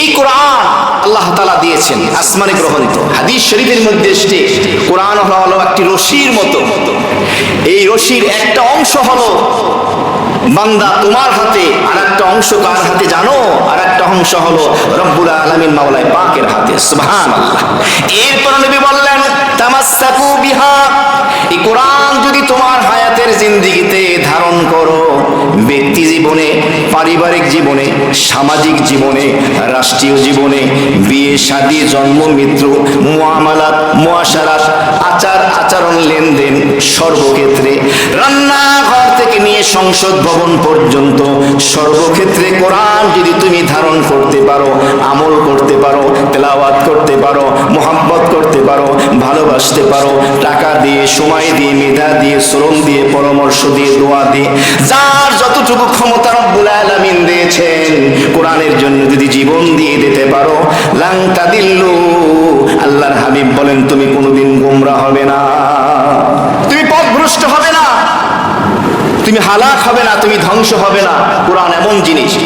এই কোরআন আল্লাহ তালা দিয়েছেন, আসমানে গ্রন্থ হাদিস শরীফের মধ্যে এসছে, কোরআন হলো একটি রশির মতো। এই রশির একটা অংশ হলো বান্দা তোমার হাতে আর একটা অংশ কার হাতে জানো? আর একটা অংশ হলো রব্বুল আলমিন মাওলায় পাকের হাতে সুবহান এরপর নবী বললেন, তামাসাকু বিহা। এই কোরআন যদি তোমার হায়াতের জিন্দিগিতে ধারণ করো পারিবারিক জীবনে, সামাজিক জীবনে, রাষ্ট্রীয় জীবনে, বিয়ে, শাদী, জন্ম, মৃত্যু মুআমালাত মুআশারাত, আচার, আচরণ, লেনদেন সর্বক্ষেত্রে, রান্নাঘর থেকে নিয়ে সংসদ ভবন পর্যন্ত সর্বক্ষেত্রে কোরআন যদি তুমি ধারণ করতে পারো, আমল করতে পারো, তেলাওয়াত করতে পারো মোহাম্মত করতে পারো, ভালোবাসতে পারো, টাকা দিয়ে, সময় দিয়ে, মেধা দিয়ে, শ্রম দিয়ে, পরামর্শ দিয়ে, দোয়া দিয়ে যার যতটুকু ক্ষমতা রব্বুল আলামিন দিয়েছেন। কোরআনের জন্য যদি জীবন দিয়ে দিতে পারো লাংতা দিল্লু আল্লাহর হাবিব বলেন, তুমি কোনোদিন গোমরা হবে না। তুমি পথভ্রষ্ট হবে না। তুমি হালাক হবে না। তুমি ধ্বংস হবে না। কোরআন এমন জিনিস।